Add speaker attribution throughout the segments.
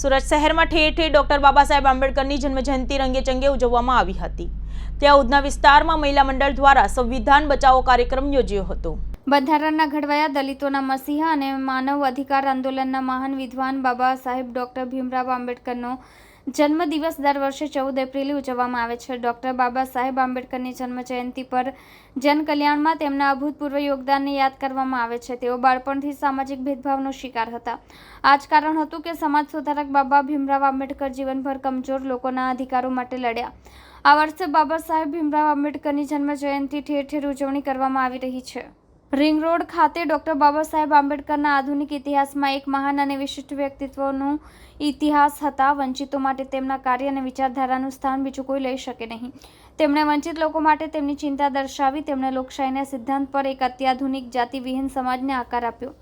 Speaker 1: સુરત શહેરમાં ઠેર ઠેર ડોક્ટર બાબા સાહેબ આંબેડકરની જન્મજયંતિ રંગેચંગે ઉજવવામાં આવી હતી. ત્યાં ઉધના વિસ્તારમાં મહિલા મંડળ દ્વારા સંવિધાન બચાવો કાર્યક્રમ યોજ્યો હતો.
Speaker 2: બંધારણના ઘડવાયા દલિતોના મસીહા અને માનવ અધિકાર આંદોલનના મહાન વિદ્વાન બાબા સાહેબ ડોક્ટર ભીમરાવ આંબેડકરનો જન્મદિવસ દર વર્ષે ચૌદ એપ્રિલે ઉજવવામાં આવે છે. ડૉક્ટર બાબા સાહેબ આંબેડકરની જન્મ જયંતિ પર જનકલ્યાણમાં તેમના અભૂતપૂર્વ યોગદાનને યાદ કરવામાં આવે છે. તેઓ બાળપણથી સામાજિક ભેદભાવનો શિકાર હતા. આ જ કારણ હતું કે સમાજ સુધારક બાબા ભીમરાવ આંબેડકર જીવનભર કમજોર લોકોના અધિકારો માટે લડ્યા. આ વર્ષે બાબા સાહેબ ભીમરાવ આંબેડકરની જન્મ જયંતિ ઠેર ઠેર ઉજવણી કરવામાં આવી રહી છે. રિંગ રોડ ખાતે ડોક્ટર બાબા સાહેબ આંબેડકરના આધુનિક ઇતિહાસમાં એક મહાન અને વિશિષ્ટ વ્યક્તિત્વનું ઇતિહાસ હતા. વંચિતો માટે તેમના કાર્ય અને વિચારધારાનું સ્થાન બીજું કોઈ લઈ શકે નહીં. તેમણે વંચિત લોકો માટે તેમની ચિંતા દર્શાવી તેમણે લોકશાહીના સિદ્ધાંત પર એક અત્યાધુનિક જાતિવિહીન સમાજને આકાર આપ્યો.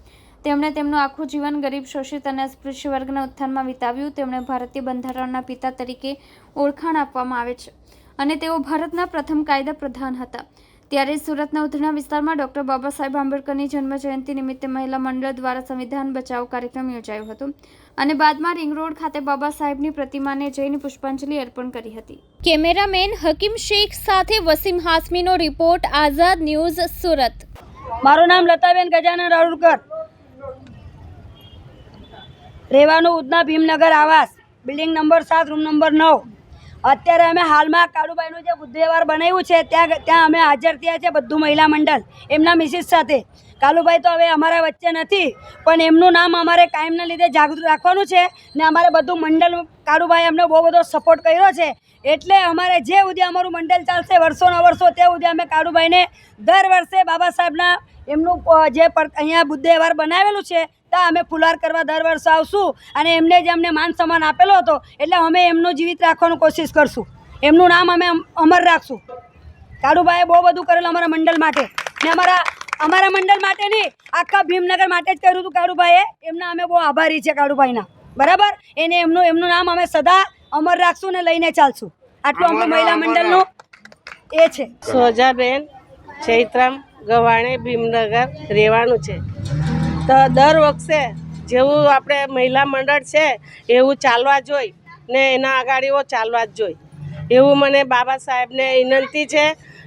Speaker 2: તેમણે તેમનું આખું જીવન ગરીબ, શોષિત અને અસ્પૃશ્ય વર્ગના ઉત્થાનમાં વિતાવ્યું. તેમણે ભારતીય બંધારણના પિતા તરીકે ઓળખાણ આપવામાં આવે છે અને તેઓ ભારતના પ્રથમ કાયદા પ્રધાન હતા. ત્યારે સુરતના ઉધના વિસ્તારમાં ડોક્ટર બાબા સાહેબ આંબેડકરની જન્મ જયંતિ નિમિત્તે મહિલા મંડળ દ્વારા સંવિધાન બચાવ કાર્યક્રમ યોજાયો હતો અને બાદમાં રિંગ રોડ ખાતે બાબા સાહેબની પ્રતિમાને જઈને પુષ્પાંજલિ અર્પણ કરી હતી. કેમેરામેન હકીમ શેખ સાથે વસીમ હાસમીનો રિપોર્ટ આઝાદ ન્યૂઝ સુરત.
Speaker 3: મારું નામ લતાબેન ગજાનન રાઉલકર રહેવાનું ઉધના ભીમનગર આવાસ. બિલ્ડિંગ નંબર સાત રૂમ નંબર નવ. અત્યારે અમે હાલમાં કાળુભાઈનું જે બુદ્ધ વ્યવહાર બનાવ્યું છે, ત્યાં ત્યાં અમે હાજર થયા છે બધું મહિલા મંડળ, એમના મિસિસ સાથે. કાલુભાઈ તો હવે અમારા વચ્ચે નથી, પણ એમનું નામ અમારે કાયમના લીધે જાગૃત રાખવાનું છે ને અમારે બધું મંડળ, કાળુભાઈ અમને બહુ બધો સપોર્ટ કર્યો છે. એટલે અમારે જે સુધી અમારું મંડળ ચાલશે, વર્ષોના વર્ષો તે સુધી અમે કાળુભાઈને દર વર્ષે બાબા સાહેબના એમનું જે અહીંયા બુદ્ધ વ્યવહાર બનાવેલું છે ત્યાં અમે ફુલાર કરવા દર વર્ષે આવશું અને એમને જે અમને માન સન્માન આપેલો હતો એટલે અમે એમનું જીવિત રાખવાનું કોશિશ કરશું. એમનું નામ અમે અમર રાખશું. કાળુભાઈએ બહુ બધું કરેલું અમારા મંડળ માટે. ને અમારા અમારા મંડળ માટે નહીં આખા ભીમનગર માટે જ કર્યું હતું કાળુભાઈએ. એમના અમે બહુ આભારી છે કાળુભાઈના. બરાબર? એને એમનું એમનું નામ અમે સદા અમર રાખશું ને લઈને ચાલશું. આટલું આપણું મહિલા મંડળનું એ છે.
Speaker 4: સોજાબેન ચૈત્રામ ગવાણે ભીમનગર રહેવાનું છે. તો દર વખતે જેવું આપણે મહિલા મંડળ છે, એવું ચાલવા જોઈ ને એના આગાડીઓ ચાલવા જ જોઈ. એવું મને બાબા સાહેબને વિનંતી છે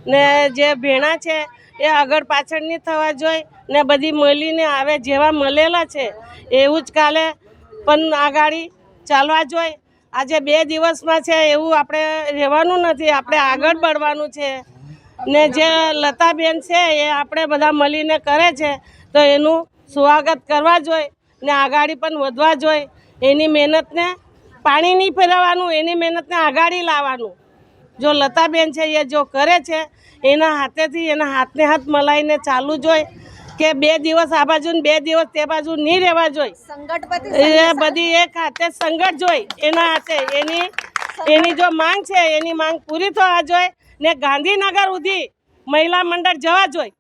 Speaker 4: ને જે ભેણા છે, એ આગળ પાછળ નહીં થવા જોઈ ને બધી મળીને આવે જેવા મળેલા છે, એવું જ કાલે પણ આગાડી ચાલવા જોઈ. આજે બે દિવસમાં છે, એવું આપણે રહેવાનું નથી, આપણે આગળ બળવાનું છે. ને જે લતાબેન છે, એ આપણે બધા મળીને કરે છે, તો એનું સ્વાગત કરવા જોઈએ ને આગાડી પણ વધવા જોઈએ એની મહેનતને પાણી નહીં ફેરવવાનું એની મહેનતને આગાડી લાવવાનું. જો લતાબેન છે એ જો કરે છે એના હાથેથી એના હાથને હાથ મલાઈને ચાલુ જોઈએ કે બે દિવસ આ બાજુ ને બે દિવસ તે બાજુ નહીં રહેવા જોઈએ એ બધી એક હાથે સંગઠ જોઈ એના હાથે. એની એની જો માંગ છે એની માંગ પૂરી થવા જોઈએ ને ગાંધીનગર સુધી મહિલા મંડળ જવા જોઈએ